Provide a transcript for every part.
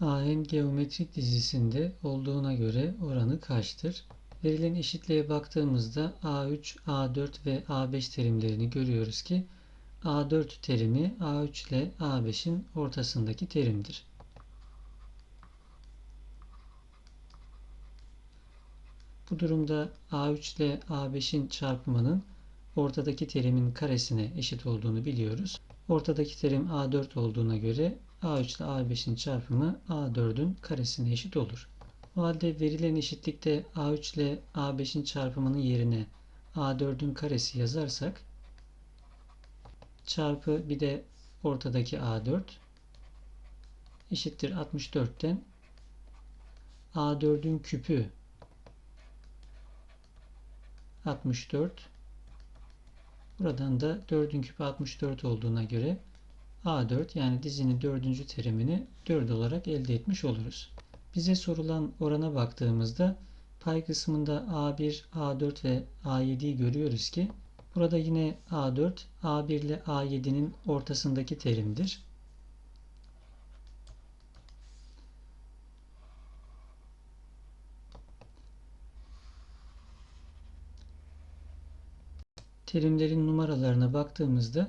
AN geometrik dizisinde olduğuna göre oranı kaçtır? Verilen eşitliğe baktığımızda A3, A4 ve A5 terimlerini görüyoruz ki A4 terimi A3 ile A5'in ortasındaki terimdir. Bu durumda A3 ile A5'in çarpımının ortadaki terimin karesine eşit olduğunu biliyoruz. Ortadaki terim A4 olduğuna göre A3 ile A5'in çarpımı A4'ün karesine eşit olur. O halde verilen eşitlikte A3 ile A5'in çarpımının yerine A4'ün karesi yazarsak çarpı bir de ortadaki A4 eşittir 64'ten A4'ün küpü 64 buradan da 4'ün küpü 64 olduğuna göre A4 yani dizinin dördüncü terimini 4 olarak elde etmiş oluruz. Bize sorulan orana baktığımızda pay kısmında A1, A4 ve A7'yi görüyoruz ki burada yine A4, A1 ile A7'nin ortasındaki terimdir. Terimlerin numaralarına baktığımızda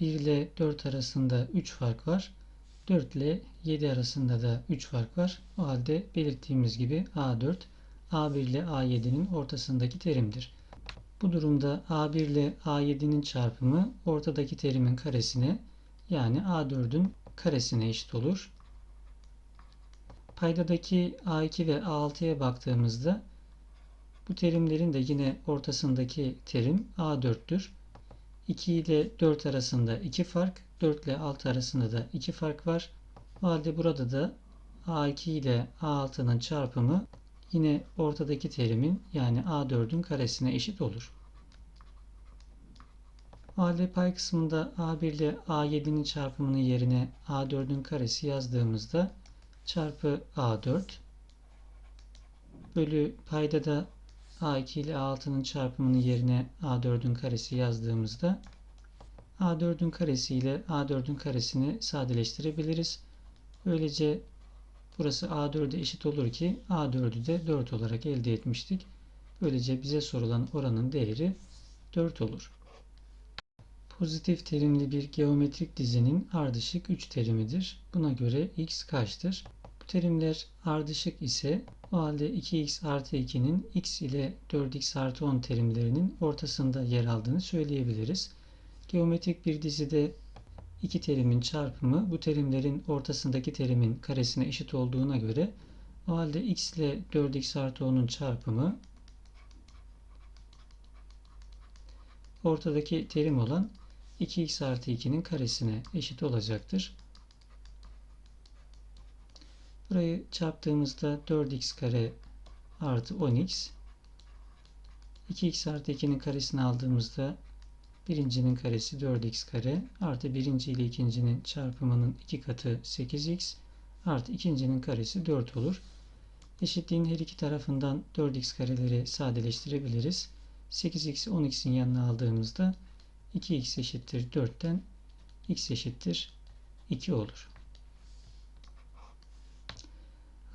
1 ile 4 arasında 3 fark var. 4 ile 7 arasında da 3 fark var. O halde belirttiğimiz gibi A4 A1 ile A7'nin ortasındaki terimdir. Bu durumda A1 ile A7'nin çarpımı ortadaki terimin karesine yani A4'ün karesine eşit olur. Paydadaki A2 ve A6'ya baktığımızda bu terimlerin de yine ortasındaki terim A4'tür. 2 ile 4 arasında 2 fark, 4 ile 6 arasında da 2 fark var. O halde burada da A2 ile A6'nın çarpımı yine ortadaki terimin yani A4'ün karesine eşit olur. O halde pay kısmında A1 ile A7'nin çarpımının yerine A4'ün karesi yazdığımızda çarpı A4 bölü payda da A2 ile A6'nın çarpımının yerine A4'ün karesi yazdığımızda A4'ün karesi ile A4'ün karesini sadeleştirebiliriz. Böylece burası A4'e eşit olur ki A4'ü de 4 olarak elde etmiştik. Böylece bize sorulan oranın değeri 4 olur. Pozitif terimli bir geometrik dizinin ardışık 3 terimidir. Buna göre x kaçtır? Bu terimler ardışık ise o halde 2x artı 2'nin x ile 4x artı 10 terimlerinin ortasında yer aldığını söyleyebiliriz. Geometrik bir dizide iki terimin çarpımı bu terimlerin ortasındaki terimin karesine eşit olduğuna göre o halde x ile 4x artı 10'un çarpımı ortadaki terim olan 2x artı 2'nin karesine eşit olacaktır. Burayı çarptığımızda 4x kare artı 10x 2x artı 2'nin karesini aldığımızda birincinin karesi 4x kare artı birinci ile ikincinin çarpımının iki katı 8x artı ikincinin karesi 4 olur. Eşitliğin her iki tarafından 4x kareleri sadeleştirebiliriz. 8x'i 10x'in yanına aldığımızda 2x eşittir 4'ten x eşittir 2 olur.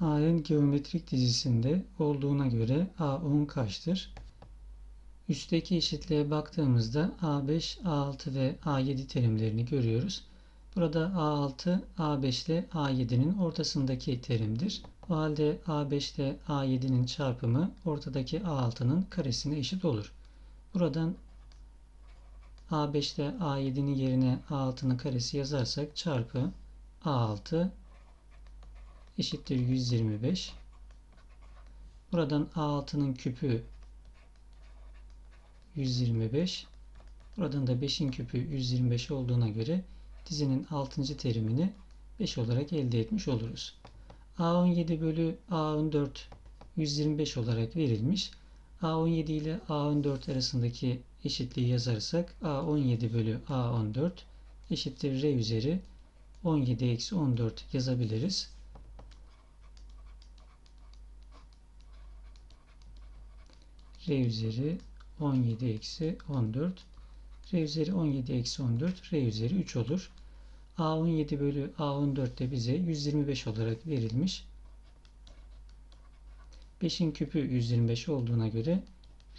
A'nın geometrik dizisinde olduğuna göre A10 kaçtır? Üstteki eşitliğe baktığımızda A5, A6 ve A7 terimlerini görüyoruz. Burada A6, A5 ile A7'nin ortasındaki terimdir. O halde A5 ile A7'nin çarpımı ortadaki A6'nın karesine eşit olur. Buradan A5 ile A7'nin yerine A6'nın karesi yazarsak çarpı A6 eşittir 125. Buradan A6'nın küpü 125. Buradan da 5'in küpü 125 olduğuna göre dizinin 6. terimini 5 olarak elde etmiş oluruz. A17 bölü A14 125 olarak verilmiş. A17 ile A14 arasındaki eşitliği yazarsak A17 bölü A14 eşittir R üzeri 17 eksi 14 yazabiliriz. R üzeri 17 eksi 14. R üzeri 17 eksi 14. R üzeri 3 olur. A17 bölü A14 de bize 125 olarak verilmiş. 5'in küpü 125 olduğuna göre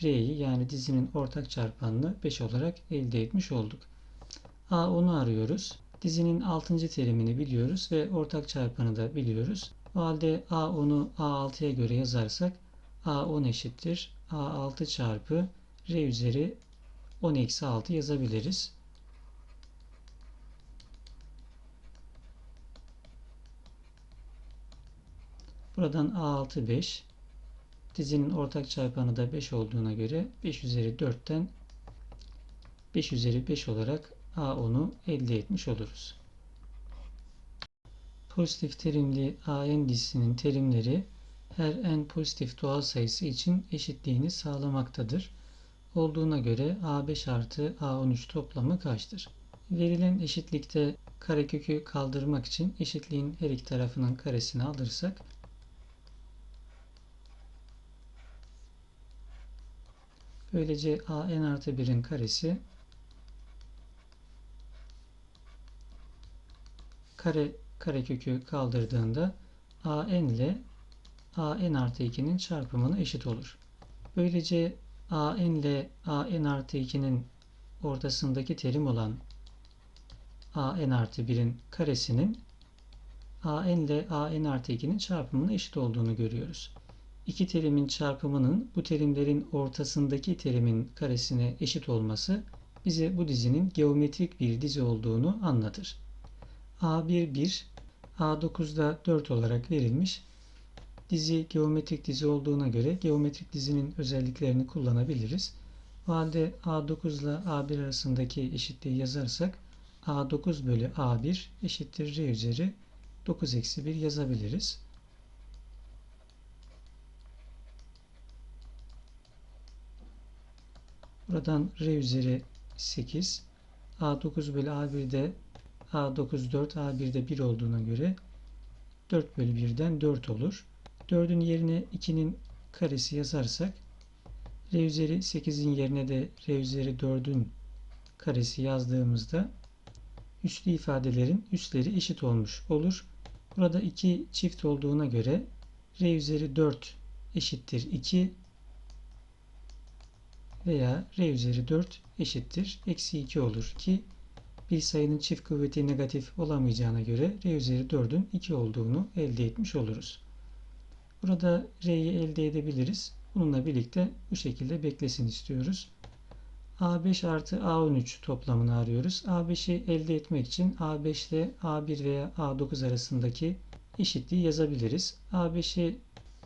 R'yi yani dizinin ortak çarpanını 5 olarak elde etmiş olduk. A10'u arıyoruz. Dizinin 6. terimini biliyoruz ve ortak çarpanı da biliyoruz. O halde A10'u A6'ya göre yazarsak A10 eşittir. A6 çarpı R üzeri 10 eksi 6 yazabiliriz. Buradan A6 5. Dizinin ortak çarpanı da 5 olduğuna göre 5 üzeri 4'ten 5 üzeri 5 olarak A10'u elde etmiş oluruz. Pozitif terimli AN dizisinin terimleri her n pozitif doğal sayısı için eşitliğini sağlamaktadır. Olduğuna göre A5 artı A13 toplamı kaçtır? Verilen eşitlikte karekökü kaldırmak için eşitliğin her iki tarafının karesini alırsak böylece AN artı 1'in karesi kare karekökü kaldırdığında AN ile AN artı 2'nin çarpımına eşit olur. Böylece AN ile AN artı 2'nin ortasındaki terim olan AN artı 1'in karesinin AN ile AN artı 2'nin çarpımına eşit olduğunu görüyoruz. İki terimin çarpımının bu terimlerin ortasındaki terimin karesine eşit olması bize bu dizinin geometrik bir dizi olduğunu anlatır. A1 1, A9'da 4 olarak verilmiş. Dizi geometrik dizi olduğuna göre geometrik dizinin özelliklerini kullanabiliriz. O halde A9 ile A1 arasındaki eşitliği yazarsak A9 bölü A1 eşittir R üzeri 9 eksi 1 yazabiliriz. Buradan R üzeri 8 A9 bölü A1'de A9 4 A1'de 1 olduğuna göre 4 bölü 1'den 4 olur. 4'ün yerine 2'nin karesi yazarsak R üzeri 8'in yerine de R üzeri 4'ün karesi yazdığımızda üslü ifadelerin üsleri eşit olmuş olur. Burada 2 çift olduğuna göre R üzeri 4 eşittir 2 veya R üzeri 4 eşittir eksi 2 olur ki bir sayının çift kuvveti negatif olamayacağına göre R üzeri 4'ün 2 olduğunu elde etmiş oluruz. Burada R'yi elde edebiliriz. Bununla birlikte bu şekilde beklesin istiyoruz. A5 artı A13 toplamını arıyoruz. A5'i elde etmek için A5 ile A1 veya A9 arasındaki eşitliği yazabiliriz. A5'i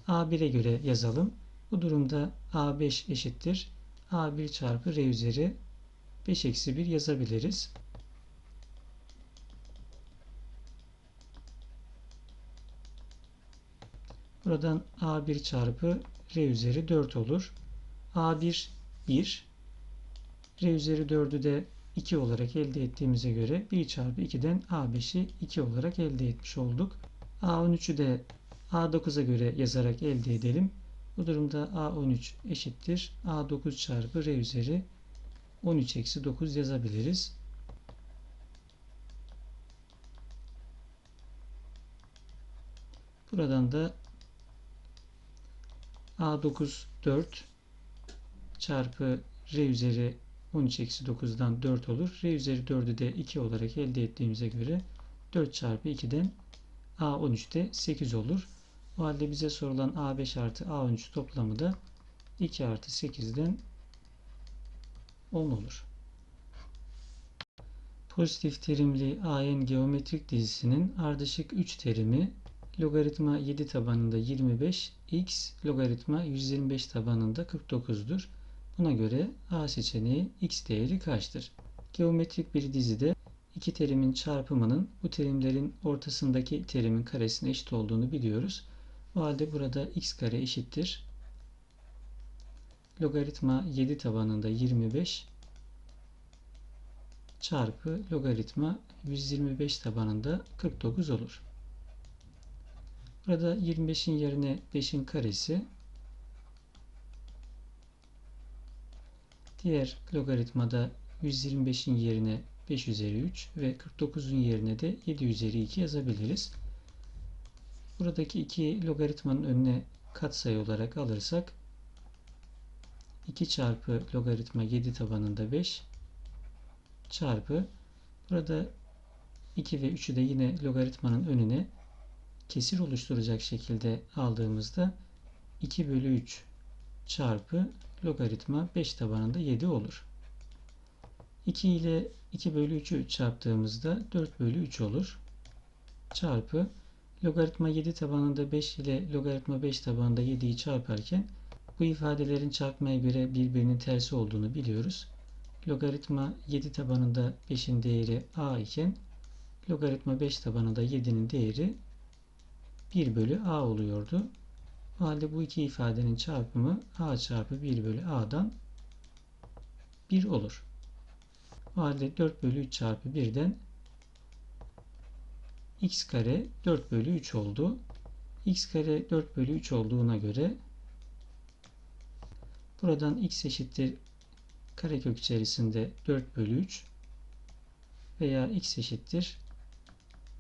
A1'e göre yazalım. Bu durumda A5 eşittir. A1 çarpı R üzeri 5 eksi 1 yazabiliriz. Buradan A1 çarpı R üzeri 4 olur. A1 1 R üzeri 4'ü de 2 olarak elde ettiğimize göre 1 çarpı 2'den A5'i 2 olarak elde etmiş olduk. A13'ü de A9'a göre yazarak elde edelim. Bu durumda A13 eşittir. A9 çarpı R üzeri 13 eksi 9 yazabiliriz. Buradan da A9 4 çarpı R üzeri 13 eksi 9'dan 4 olur. R üzeri 4'ü de 2 olarak elde ettiğimize göre 4 çarpı 2'den A13'te 8 olur. O halde bize sorulan A5 artı A13 toplamı da 2 artı 8'den 10 olur. Pozitif terimli AN geometrik dizisinin ardışık 3 terimi logaritma 7 tabanında 25, x logaritma 125 tabanında 49'dur. Buna göre A seçeneği x değeri kaçtır? Geometrik bir dizide iki terimin çarpımının bu terimlerin ortasındaki terimin karesine eşit olduğunu biliyoruz. O halde burada x kare eşittir. Logaritma 7 tabanında 25 çarpı logaritma 125 tabanında 49 olur. Burada 25'in yerine 5'in karesi diğer logaritmada 125'in yerine 5 üzeri 3 ve 49'un yerine de 7 üzeri 2 yazabiliriz. Buradaki iki logaritmanın önüne katsayı olarak alırsak 2 çarpı logaritma 7 tabanında 5 çarpı burada 2 ve 3'ü de yine logaritmanın önüne kesir oluşturacak şekilde aldığımızda 2 bölü 3 çarpı logaritma 5 tabanında 7 olur. 2 ile 2 bölü 3'ü çarptığımızda 4 bölü 3 olur. Çarpı logaritma 7 tabanında 5 ile logaritma 5 tabanında 7'yi çarparken bu ifadelerin çarpmaya göre birbirinin tersi olduğunu biliyoruz. Logaritma 7 tabanında 5'in değeri a iken logaritma 5 tabanında 7'nin değeri 1 bölü a oluyordu. O halde bu iki ifadenin çarpımı a çarpı 1 bölü a'dan 1 olur. O halde 4 bölü 3 çarpı 1'den x kare 4 bölü 3 oldu. x kare 4 bölü 3 olduğuna göre buradan x eşittir karekök içerisinde 4 bölü 3 veya x eşittir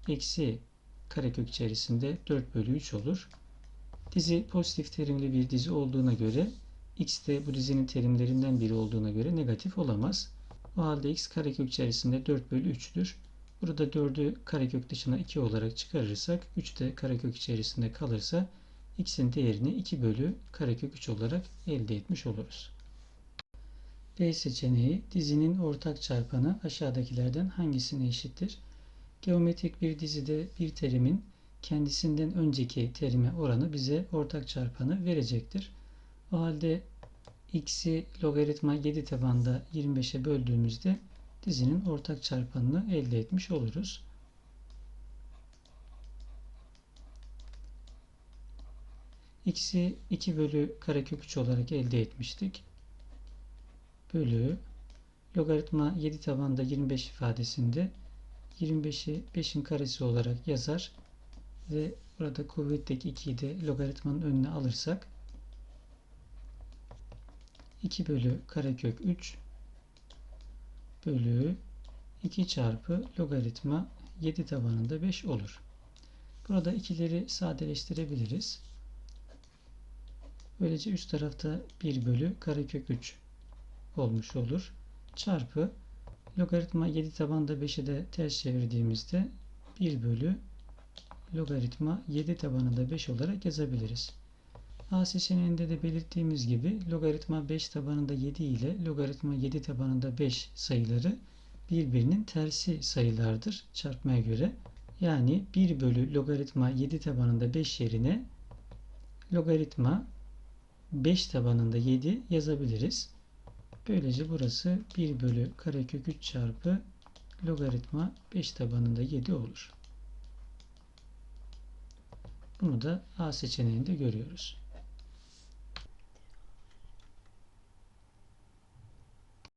eksi karekök içerisinde 4 bölü 3 olur. Dizi pozitif terimli bir dizi olduğuna göre x de bu dizinin terimlerinden biri olduğuna göre negatif olamaz. O halde x karekök içerisinde 4 bölü 3'tür. Burada 4'ü karekök dışına 2 olarak çıkarırsak 3 de karekök içerisinde kalırsa x'in değerini 2 bölü karekök 3 olarak elde etmiş oluruz. B seçeneği dizinin ortak çarpanı aşağıdakilerden hangisine eşittir? Geometrik bir dizide bir terimin kendisinden önceki terime oranı bize ortak çarpanı verecektir. O halde x'i logaritma 7 tabanda 25'e böldüğümüzde dizinin ortak çarpanını elde etmiş oluruz. x'i 2 bölü karekök 3 olarak elde etmiştik. Bölü logaritma 7 tabanda 25 ifadesinde 25'i 5'in karesi olarak yazar ve burada kuvvetteki 2'yi de logaritmanın önüne alırsak 2 bölü karekök 3 bölü 2 çarpı logaritma 7 tabanında 5 olur. Burada ikileri sadeleştirebiliriz. Böylece üst tarafta 1 bölü karekök 3 olmuş olur. Çarpı logaritma 7 tabanında 5'i de ters çevirdiğimizde 1 bölü logaritma 7 tabanında 5 olarak yazabiliriz. A seçeneğinde de belirttiğimiz gibi logaritma 5 tabanında 7 ile logaritma 7 tabanında 5 sayıları birbirinin tersi sayılardır çarpmaya göre. Yani 1 bölü logaritma 7 tabanında 5 yerine logaritma 5 tabanında 7 yazabiliriz. Böylece burası 1 bölü karekök 3 çarpı logaritma 5 tabanında 7 olur. Bunu da A seçeneğinde görüyoruz.